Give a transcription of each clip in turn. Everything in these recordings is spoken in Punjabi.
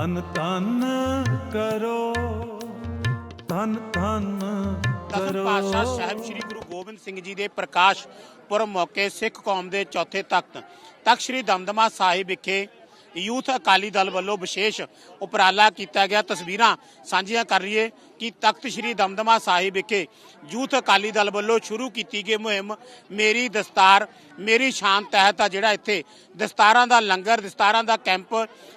ਤਨ ਤਨ ਕਰੋ। ਤਨ ਤਨ ਕਰੋ। ਪਾਤਸ਼ਾਹ ਸਾਹਿਬ ਸ੍ਰੀ ਗੁਰੂ ਗੋਬਿੰਦ ਸਿੰਘ ਜੀ ਦੇ ਪ੍ਰਕਾਸ਼ ਪੁਰਬ ਮੌਕੇ ਸਿੱਖ ਕੌਮ ਦੇ ਚੌਥੇ ਤਖਤ ਤਖਤ ਸ੍ਰੀ ਦਮਦਮਾ ਸਾਹਿਬ ਵਿਖੇ ਯੂਥ ਅਕਾਲੀ ਦਲ ਵੱਲੋਂ ਵਿਸ਼ੇਸ਼ ਉਪਰਾਲਾ ਕੀਤਾ ਗਿਆ। ਤਸਵੀਰਾਂ ਸਾਂਝੀਆਂ ਕਰ ਰਹੀਏ ਕਿ ਤਖਤ ਸ੍ਰੀ ਦਮਦਮਾ ਸਾਹਿਬ ਵਿਖੇ ਯੂਥ ਅਕਾਲੀ ਦਲ ਵੱਲੋਂ ਸ਼ੁਰੂ ਕੀਤੀ ਗਈ ਮੁਹਿੰਮ ਮੇਰੀ ਦਸਤਾਰ, ਮੇਰੀ ਸ਼ਾਨ ਤਹਿਤ ਆ ਜਿਹੜਾ ਇੱਥੇ ਦਸਤਾਰਾਂ ਦਾ ਲੰਗਰ, ਦਸਤਾਰਾਂ ਦਾ ਕੈਂਪ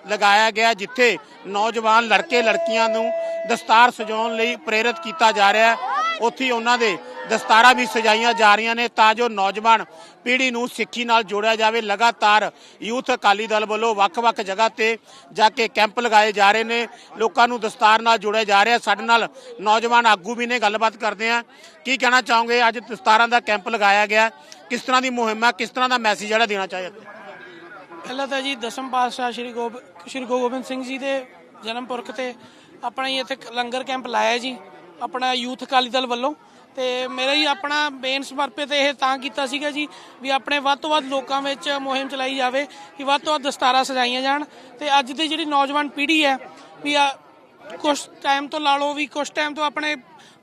ਲਗਾਇਆ ਗਿਆ, ਜਿੱਥੇ ਨੌਜਵਾਨ ਲੜਕੇ ਲੜਕੀਆਂ ਨੂੰ ਦਸਤਾਰ ਸਜਾਉਣ ਲਈ ਪ੍ਰੇਰਿਤ ਕੀਤਾ ਜਾ ਰਿਹਾ ਹੈ। ਉੱਥੇ ਉਹਨਾਂ ਦੇ ਦਸਤਾਰਾਂ ਵੀ ਸਜਾਈਆਂ ਜਾ ਰਹੀਆਂ ਨੇ ਤਾਂ ਜੋ ਨੌਜਵਾਨ ਪੀੜ੍ਹੀ ਨੂੰ ਸਿੱਖੀ ਨਾਲ ਜੋੜਿਆ ਜਾਵੇ। ਲਗਾਤਾਰ ਯੂਥ ਅਕਾਲੀ ਦਲ ਵੱਲੋਂ ਵੱਖ-ਵੱਖ ਜਗ੍ਹਾ ਤੇ ਜਾ ਕੇ ਕੈਂਪ ਲਗਾਏ ਜਾ ਰਹੇ ਨੇ। ਲੋਕਾਂ ਨੂੰ ਦਸਤਾਰ ਨਾਲ ਜੋੜਿਆ ਜਾ ਰਿਹਾ। ਸਾਡੇ ਨਾਲ ਨੌਜਵਾਨ ਆਗੂ ਵੀ ਨੇ, ਗੱਲਬਾਤ ਕਰਦੇ ਆ ਕੀ ਕਹਿਣਾ ਚਾਹੋਗੇ? ਅੱਜ ਦਸਤਾਰਾਂ ਦਾ ਕੈਂਪ ਲਗਾਇਆ ਗਿਆ। ਕਿਸ ਤਰ੍ਹਾਂ ਦੀ ਮੁਹਿੰਮ ਹੈ ਕਿਸ ਤਰ੍ਹਾਂ ਦਾ ਮੈਸੇਜ ਜਿਹੜਾ ਦੇਣਾ ਚਾਹੀਦਾ ਪਹਿਲਾਂ ਤਾਂ ਜੀ ਦਸਮ ਪਾਤਸ਼ਾਹ ਸ਼੍ਰੀ ਗੋਬ, ਸ਼੍ਰੀ ਗੁਰੂ ਗੋਬਿੰਦ ਸਿੰਘ ਜੀ ਦੇ ਜਨਮ ਪੁਰਖ ਤੇ ਆਪਣਾ ਹੀ ਇੱਥੇ ਲੰਗਰ ਕੈਂਪ ਲਾਇਆ ਜੀ। ਆਪਣਾ ਯੂਥ ਅਕਾਲੀ ਦਲ ਵੱਲੋਂ ਤੇ ਮੇਰਾ ਹੀ ਆਪਣਾ ਮੇਨ ਸਮਰਪਿਤ ਇਹ ਤਾਂ ਕੀਤਾ ਸੀਗਾ ਜੀ ਵੀ ਆਪਣੇ ਵੱਧ ਤੋਂ ਵੱਧ ਲੋਕਾਂ ਵਿੱਚ ਮੁਹਿੰਮ ਚਲਾਈ ਜਾਵੇ ਕਿ ਵੱਧ ਤੋਂ ਵੱਧ ਦਸਤਾਰਾਂ ਸਜਾਈਆਂ ਜਾਣ। ਤੇ ਅੱਜ ਦੀ ਜਿਹੜੀ ਨੌਜਵਾਨ ਪੀੜ੍ਹੀ ਹੈ ਵੀ ਆ ਕੁਝ ਟਾਈਮ ਤੋਂ ਲਾ ਲਓ ਵੀ ਕੁਝ ਟਾਈਮ ਤੋਂ ਆਪਣੇ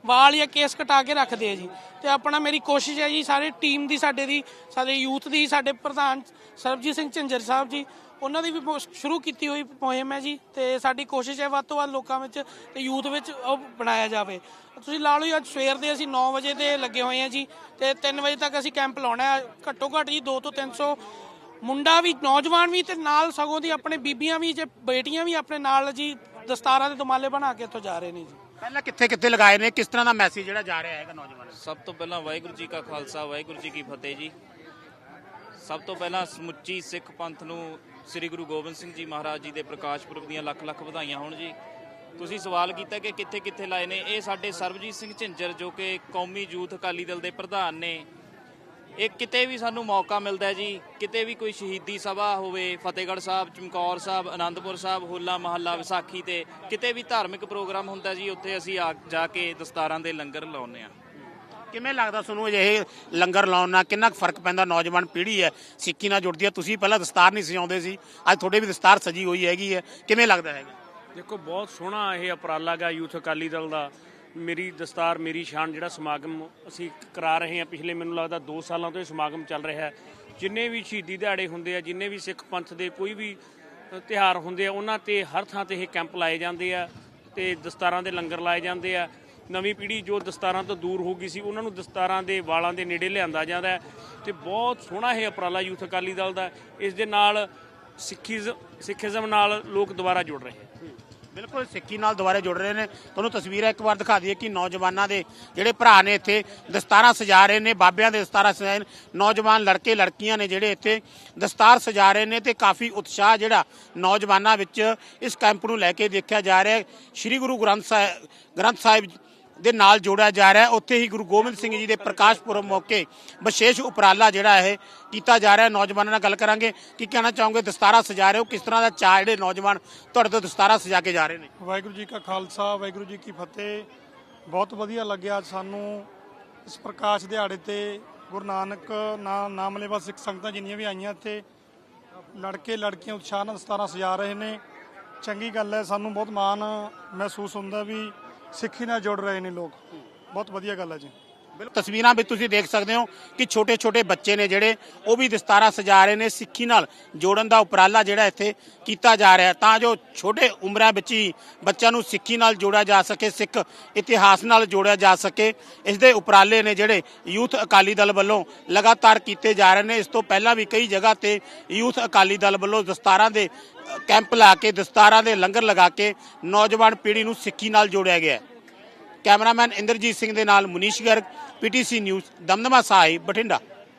ਵਾਲ ਜਾਂ ਕੇਸ ਕਟਾ ਕੇ ਰੱਖਦੇ ਆ ਜੀ। ਤੇ ਆਪਣਾ ਮੇਰੀ ਕੋਸ਼ਿਸ਼ ਹੈ ਜੀ ਸਾਰੇ ਟੀਮ ਦੀ, ਸਾਡੇ ਦੀ, ਸਾਡੇ ਯੂਥ ਦੀ, ਸਾਡੇ ਪ੍ਰਧਾਨ ਸਰਬਜੀਤ ਸਿੰਘ ਝੰਜਰ ਸਾਹਿਬ ਜੀ ਉਹਨਾਂ ਦੀ ਵੀ ਸ਼ੁਰੂ ਕੀਤੀ ਹੋਈ ਮੁਹਿੰਮ ਹੈ ਜੀ ਤੇ ਸਾਡੀ ਕੋਸ਼ਿਸ਼ ਹੈ ਵੱਧ ਤੋਂ ਵੱਧ ਲੋਕਾਂ ਵਿੱਚ ਤੇ ਯੂਥ ਵਿੱਚ ਉਹ ਬਣਾਇਆ ਜਾਵੇ। ਤੁਸੀਂ ਲਾ ਲਓ ਜੀ ਅੱਜ ਸਵੇਰ ਦੇ ਅਸੀਂ 9 ਵਜੇ ਦੇ ਲੱਗੇ ਹੋਏ ਆ ਜੀ ਤੇ 3 ਵਜੇ ਤੱਕ ਅਸੀਂ ਕੈਂਪ ਲਾਉਣਾ ਹੈ। ਘੱਟੋ ਘੱਟ ਜੀ 2 ਤੋਂ 300 ਮੁੰਡਾ ਵੀ ਨੌਜਵਾਨ ਵੀ ਤੇ ਨਾਲ ਸਗੋਂ ਦੀ ਆਪਣੇ ਬੀਬੀਆਂ ਵੀ ਜੇ ਬੇਟੀਆਂ ਵੀ ਆਪਣੇ ਨਾਲ ਜੀ ਦਸਤਾਰਾਂ ਦੇ ਦੁਮਾਲੇ ਬਣਾ ਕੇ ਇੱਥੋਂ ਜਾ ਰਹੇ ਨੇ ਜੀ। ਪਹਿਲਾਂ ਕਿੱਥੇ ਕਿੱਥੇ ਲਗਾਏ ਨੇ? ਕਿਸ ਤਰ੍ਹਾਂ ਦਾ ਮੈਸੇਜ ਜਿਹੜਾ ਜਾ ਰਿਹਾ ਹੈਗਾ ਨੌਜਵਾਨਾਂ ਨੂੰ? ਸਭ ਤੋਂ ਪਹਿਲਾਂ ਵਾਹਿਗੁਰੂ ਜੀ ਕਾ ਖਾਲਸਾ ਵਾਹਿਗੁਰੂ ਜੀ ਕੀ ਫਤਿਹ ਜੀ। ਸਭ ਤੋਂ ਪਹਿਲਾਂ ਸਮੁੱਚੀ ਸਿੱਖ ਪੰਥ ਨੂੰ ਸ੍ਰੀ ਗੁਰੂ ਗੋਬਿੰਦ ਸਿੰਘ ਜੀ ਮਹਾਰਾਜ ਜੀ ਦੇ ਪ੍ਰਕਾਸ਼ ਪੁਰਬ ਦੀਆਂ ਲੱਖ ਲੱਖ ਵਧਾਈਆਂ ਹੋਣ ਜੀ। ਤੁਸੀਂ ਸਵਾਲ ਕੀਤਾ ਕਿ ਕਿੱਥੇ ਕਿੱਥੇ ਲਾਏ ਨੇ? ਇਹ ਸਾਡੇ ਸਰਬਜੀਤ ਸਿੰਘ ਝਿੰਜਰ ਜੋ ਕਿ ਕੌਮੀ ਯੂਥ ਅਕਾਲੀ ਦਲ ਦੇ ਪ੍ਰਧਾਨ ਨੇ। ਇਹ ਕਿਤੇ ਵੀ ਸਾਨੂੰ ਮੌਕਾ ਮਿਲਦਾ ਜੀ, ਕਿਤੇ ਵੀ ਕੋਈ ਸ਼ਹੀਦੀ ਸਭਾ ਹੋਵੇ, ਫਤਿਹਗੜ੍ਹ ਸਾਹਿਬ, ਚਮਕੌਰ ਸਾਹਿਬ ਆਨੰਦਪੁਰ ਸਾਹਿਬ, ਹੋਲਾ ਮਹੱਲਾ ਵਿਸਾਖੀ ਤੇ ਕਿਤੇ ਵੀ ਧਾਰਮਿਕ ਪ੍ਰੋਗਰਾਮ ਹੁੰਦਾ ਜੀ, ਉੱਥੇ ਅਸੀਂ ਆ ਜਾ ਕੇ ਦਸਤਾਰਾਂ ਦੇ ਲੰਗਰ ਲਾਉਂਦੇ ਆ ਕਿਵੇਂ ਲੱਗਦਾ ਤੁਹਾਨੂੰ ਅਜਿਹੇ ਲੰਗਰ ਲਾਉਣ ਨਾਲ? ਕਿੰਨਾ ਕੁ ਫ਼ਰਕ ਪੈਂਦਾ? ਨੌਜਵਾਨ ਪੀੜ੍ਹੀ ਹੈ ਸਿੱਖੀ ਨਾਲ ਜੁੜਦੀ ਹੈ। ਤੁਸੀਂ ਪਹਿਲਾਂ ਦਸਤਾਰ ਨਹੀਂ ਸਜਾਉਂਦੇ ਸੀ। ਅੱਜ ਤੁਹਾਡੇ ਵੀ ਦਸਤਾਰ ਸਜੀ ਹੋਈ ਹੈਗੀ ਹੈ। ਕਿਵੇਂ ਲੱਗਦਾ ਹੈਗਾ? ਦੇਖੋ ਬਹੁਤ ਸੋਹਣਾ ਇਹ ਉਪਰਾਲਾ ਗਾ ਯੂਥ ਅਕਾਲੀ ਦਲ ਦਾ। ਮੇਰੀ ਦਸਤਾਰ ਮੇਰੀ ਸ਼ਾਨ ਜਿਹੜਾ ਸਮਾਗਮ ਅਸੀਂ ਕਰਾ ਰਹੇ ਹਾਂ ਪਿਛਲੇ ਮੈਨੂੰ ਲੱਗਦਾ 2 ਸਾਲਾਂ ਤੋਂ ਇਹ ਸਮਾਗਮ ਚੱਲ ਰਿਹਾ ਹੈ। ਜਿੰਨੇ ਵੀ ਸ਼ਹੀਦੀ ਦਿਹਾੜੇ ਹੁੰਦੇ ਆ ਜਿੰਨੇ ਵੀ ਸਿੱਖ ਪੰਥ ਦੇ ਕੋਈ ਵੀ ਅ, ਤਿਉਹਾਰ ਹੁੰਦੇ ਆ ਉਹਨਾਂ ਤੇ ਹਰ ਥਾਂ ਤੇ ਇਹ ਕੈਂਪ ਲਾਏ ਜਾਂਦੇ ਆ ਤੇ ਦਸਤਾਰਾਂ ਦੇ ਲੰਗਰ ਲਾਏ ਜਾਂਦੇ ਆ। ਨਵੀਂ ਪੀੜ੍ਹੀ ਜੋ ਦਸਤਾਰਾਂ ਤੋਂ ਦੂਰ ਹੋ ਗਈ ਸੀ, ਉਹਨਾਂ ਨੂੰ ਦਸਤਾਰਾਂ ਦੇ ਵਾਲਾਂ ਦੇ ਨੇੜੇ ਲਿਆਂਦਾ ਜਾਂਦਾ ਹੈ ਤੇ ਬਹੁਤ ਸੋਹਣਾ ਇਹ ਉਪਰਾਲਾ ਯੂਥ ਅਕਾਲੀ ਦਲ ਦਾ ਇਸ ਦੇ ਨਾਲ ਸਿੱਖੀਜ਼, ਸਿੱਖੀਜ਼ਮ ਨਾਲ ਲੋਕ ਦੁਬਾਰਾ ਜੁੜ ਰਹੇ ਆ ਬਿਲਕੁਲ, ਸਿੱਖੀ ਨਾਲ ਦੁਬਾਰੇ ਜੁੜ ਰਹੇ ਨੇ। ਤੁਹਾਨੂੰ ਤਸਵੀਰਾਂ ਇੱਕ ਵਾਰ ਦਿਖਾ ਦਈਏ ਕਿ ਨੌਜਵਾਨਾਂ ਦੇ ਜਿਹੜੇ ਭਰਾ ਨੇ ਇੱਥੇ ਦਸਤਾਰਾਂ ਸਜਾ ਰਹੇ ਨੇ, ਬਾਬਿਆਂ ਦੇ ਦਸਤਾਰਾਂ ਸਜਾਏ ਨੇ। ਨੌਜਵਾਨ ਲੜਕੇ, ਲੜਕੀਆਂ ਨੇ ਜਿਹੜੇ ਇੱਥੇ ਦਸਤਾਰ ਸਜਾ ਰਹੇ ਨੇ ਤੇ ਕਾਫੀ ਉਤਸ਼ਾਹ ਜਿਹੜਾ ਨੌਜਵਾਨਾਂ ਵਿੱਚ ਇਸ ਕੈਂਪ ਨੂੰ ਲੈ ਕੇ ਦੇਖਿਆ ਜਾ ਰਿਹਾ ਹੈ। ਸ੍ਰੀ ਗੁਰੂ ਗ੍ਰੰਥ ਸਾਹਿਬ ਗ੍ਰੰਥ ਸਾਹਿਬ ਦੇ ਨਾਲ ਜੋੜਿਆ ਜਾ ਰਿਹਾ ਹੈ। ਉੱਥੇ ਹੀ ਗੁਰੂ ਗੋਬਿੰਦ ਸਿੰਘ ਜੀ ਦੇ ਪ੍ਰਕਾਸ਼ ਪੁਰਬ ਮੌਕੇ ਵਿਸ਼ੇਸ਼ ਉਪਰਾਲਾ ਜਿਹੜਾ ਇਹ ਕੀਤਾ ਜਾ ਰਿਹਾ ਹੈ। ਨੌਜਵਾਨਾਂ ਨਾਲ ਗੱਲ ਕਰਾਂਗੇ। ਕੀ ਕਹਿਣਾ ਚਾਹੋਗੇ? ਦਸਤਾਰਾ ਸਜਾ ਰਹੇ ਹੋ। ਕਿਸ ਤਰ੍ਹਾਂ ਦਾ ਚਾਅ ਜਿਹੜੇ ਨੌਜਵਾਨ ਤੁਹਾਡੇ ਤੋਂ ਦਸਤਾਰਾ ਸਜਾ ਕੇ ਜਾ ਰਹੇ ਨੇ? ਵਾਹਿਗੁਰੂ ਜੀ ਕਾ ਖਾਲਸਾ, ਵਾਹਿਗੁਰੂ ਜੀ ਕੀ ਫਤਿਹ। ਬਹੁਤ ਵਧੀਆ ਲੱਗਿਆ ਅੱਜ ਸਾਨੂੰ ਇਸ ਪ੍ਰਕਾਸ਼ ਦਿਹਾੜੇ ਤੇ। ਗੁਰੂ ਨਾਨਕ ਨਾ- ਨਾਮ ਲੈਵਾ ਸਿੱਖ ਸੰਗਤਾਂ ਜਿੰਨੀਆਂ ਵੀ ਆਈਆਂ ਇੱਥੇ ਲੜਕੇ ਲੜਕੀਆਂ ਉਤਸ਼ਾਹ ਨਾਲ ਦਸਤਾਰਾਂ ਸਜਾ ਰਹੇ ਨੇ। ਚੰਗੀ ਗੱਲ ਹੈ, ਸਾਨੂੰ ਬਹੁਤ ਮਾਣ ਮਹਿਸੂਸ ਹੁੰਦਾ ਵੀ ਸਿੱਖੀ ਨਾਲ ਜੁੜ ਰਹੇ ਨੇ ਲੋਕ। ਬਹੁਤ ਵਧੀਆ ਗੱਲ ਹੈ ਜੀ। ਤਸਵੀਰਾਂ ਵਿੱਚ ਤੁਸੀਂ ਦੇਖ ਸਕਦੇ ਹੋ ਕਿ ਛੋਟੇ ਛੋਟੇ ਬੱਚੇ ਨੇ ਜਿਹੜੇ, ਉਹ ਵੀ ਦਸਤਾਰਾ ਸਜਾ ਰਹੇ ਨੇ, ਸਿੱਖੀ ਨਾਲ ਜੋੜਨ ਦਾ ਉਪਰਾਲਾ ਜਿਹੜਾ ਇੱਥੇ ਕੀਤਾ ਜਾ ਰਿਹਾ ਤਾਂ ਜੋ ਛੋਟੇ ਉਮਰਾਂ ਵਿੱਚ ਹੀ ਬੱਚਿਆਂ ਨੂੰ ਸਿੱਖੀ ਨਾਲ ਜੋੜਿਆ ਜਾ ਸਕੇ, ਸਿੱਖ ਇਤਿਹਾਸ ਨਾਲ ਜੋੜਿਆ ਜਾ ਸਕੇ, ਇਸ ਦੇ ਉਪਰਾਲੇ ਨੇ ਜਿਹੜੇ ਯੂਥ ਅਕਾਲੀ ਦਲ ਵੱਲੋਂ ਲਗਾਤਾਰ ਕੀਤੇ ਜਾ ਰਹੇ ਨੇ। ਇਸ ਤੋਂ ਪਹਿਲਾਂ ਵੀ ਕਈ ਜਗ੍ਹਾ ਤੇ ਯੂਥ ਅਕਾਲੀ ਦਲ ਵੱਲੋਂ ਦਸਤਾਰਾਂ ਦੇ ਕੈਂਪ ਲਾ ਕੇ, ਦਸਤਾਰਾਂ ਦੇ ਲੰਗਰ ਲਗਾ ਕੇ ਨੌਜਵਾਨ ਪੀੜ੍ਹੀ ਨੂੰ ਸਿੱਖੀ ਨਾਲ ਜੋੜਿਆ ਗਿਆ ਹੈ। ਕੈਮਰਾਮੈਨ ਇੰਦਰਜੀਤ ਸਿੰਘ ਦੇ ਨਾਲ ਮੁਨੀਸ਼ ਗਰਗ ਪੀਟੀਸੀ ਨਿਊਜ਼ ਦਮਦਮਾ ਸਾਹਿਬ ਬਠਿੰਡਾ।